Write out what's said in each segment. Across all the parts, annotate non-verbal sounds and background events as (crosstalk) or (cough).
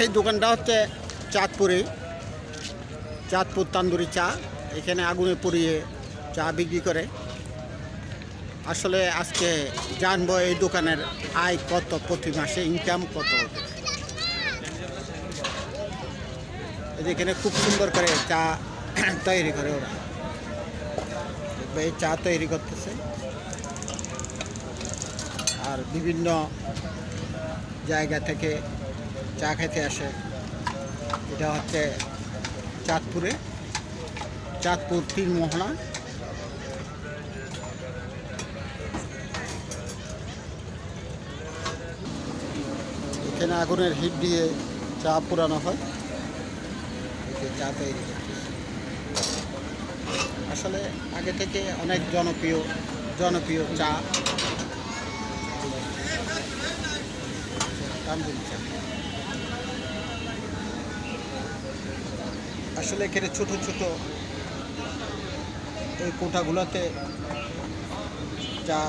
এই দোকানটা হচ্ছে চাঁদপুরে। চাঁদপুর তান্দুরি চা, এখানে আগুনে পুড়িয়ে চা বিক্রি করে। আসলে আজকে জানব এই দোকানের আয় কত প্রতি মাসে ইনকাম কত এখানে খুব সুন্দর করে চা (clears throat) তৈরি করে ওরা। এই চা তৈরি করতেছে। আর বিভিন্ন জায়গা থেকে চা খেতে আসে। এটা হচ্ছে চাঁদপুরে। চাঁদপুর তিন মোহনা এখানে আগুনের হিট দিয়ে চা পুরানো হয়। চা তৈরি আসলে আগে থেকে অনেক জনপ্রিয় জনপ্রিয় চা। চা আসলে এখানে ছোট ছোট এই কোটাগুলোতে চা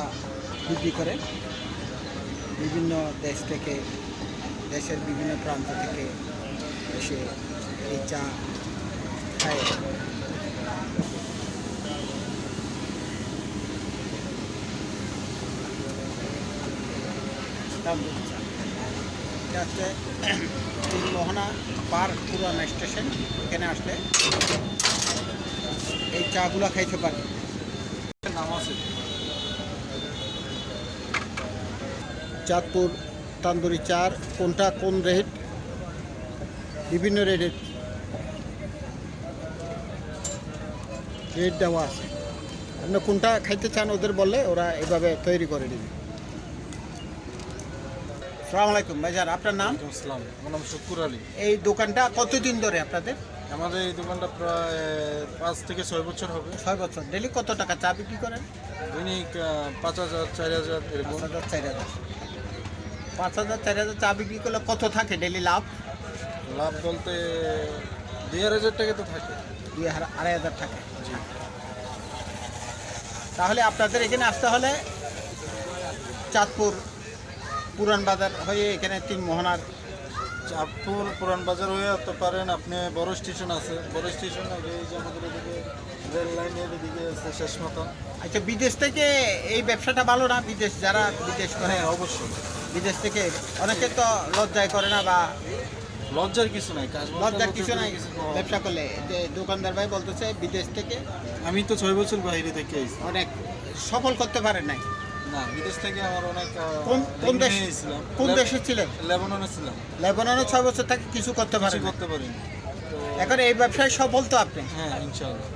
বিক্রি করে, বিভিন্ন দেশ থেকে, দেশের বিভিন্ন প্রান্ত থেকে এসে এই চা খায়। তান্দুরি চা এটা হচ্ছে মোহনা পার পুরানা স্টেশন এখানে আসলে এই চাগুলো খাইতে পারে। নাম আছে? চাঁদপুর তান্দুরি চার কোনটা কোন রেট বিভিন্ন রেটের রেট দেওয়া আছে। আপনি কোনটা খাইতে চান ওদের বললে ওরা এভাবে তৈরি করে দিবে। সালাম আলাইকুম ভাইজান আপনার নাম? আসসালাম আমার নাম শুকুর আলী। এই দোকানটা কতদিন ধরে আপনাদের? আমাদের এই দোকানটা প্রায় পাঁচ থেকে ছয় বছর হবে। ছয় বছর। ডেলি কত টাকা চা বিক্রি করেন? দৈনিক পাঁচ হাজার চার হাজার এরকম। পাঁচ হাজার চার হাজার। পাঁচ হাজার চার হাজার চা বিক্রি করলে কত থাকে ডেলি লাভ? লাভ বলতে দুই আড়াই হাজার টাকা তো থাকে। দুই আড়াই হাজার জি। তাহলে আপনাদের এখানে আসতে হলে চাঁদপুর পুরান বাজার হয়ে এখানে তিন মোহনার চাঁদপুর পুরান বাজার হয়ে আসতে পারেন। আপনি বড় স্টেশন আছে। বড় স্টেশন আগে যে আমাদের এদিকে রেল লাইনের এদিকে আছে শেষ মতো আচ্ছা বিদেশ থেকে এই ব্যবসাটা ভালো না? বিদেশ যারা বিদেশ করে? হ্যাঁ অবশ্যই। বিদেশ থেকে অনেকে তো লজ্জায় করে না বা লজ্জার কিছু নাই লজ্জার কিছু নাই ব্যবসা করলে? যে দোকানদার ভাই বলতেছে বিদেশ থেকে আমি তো ছয় বছর বাইরে থেকে অনেক সফল করতে পারে নাই? না বিদেশ থেকে আমার অনেক কোন কোন দেশ ছিলাম কোন দেশে ছিলেন? লেবাননে ছিলাম। লেবাননে ছয় বছর থেকে কিছু করতে পারে কিছু করতে পারিনি। এখন এই ব্যবসায় সফল তো আপনি? হ্যাঁ ইনশাআল্লাহ।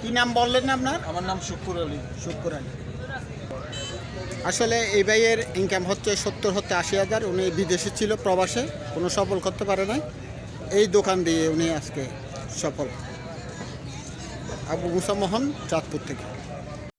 কি নাম বললেন আপনার? আমার নাম শুকুর আলী। শুক্র আলী। আসলে এই ভাইয়ের ইনকাম হচ্ছে সত্তর হতে আশি হাজার। উনি বিদেশে ছিল প্রবাসে। কোনো সফল করতে পারে নাই। এই দোকান দিয়ে উনি আজকে সফল। আবু মুসা মোহন চাঁদপুর থেকে।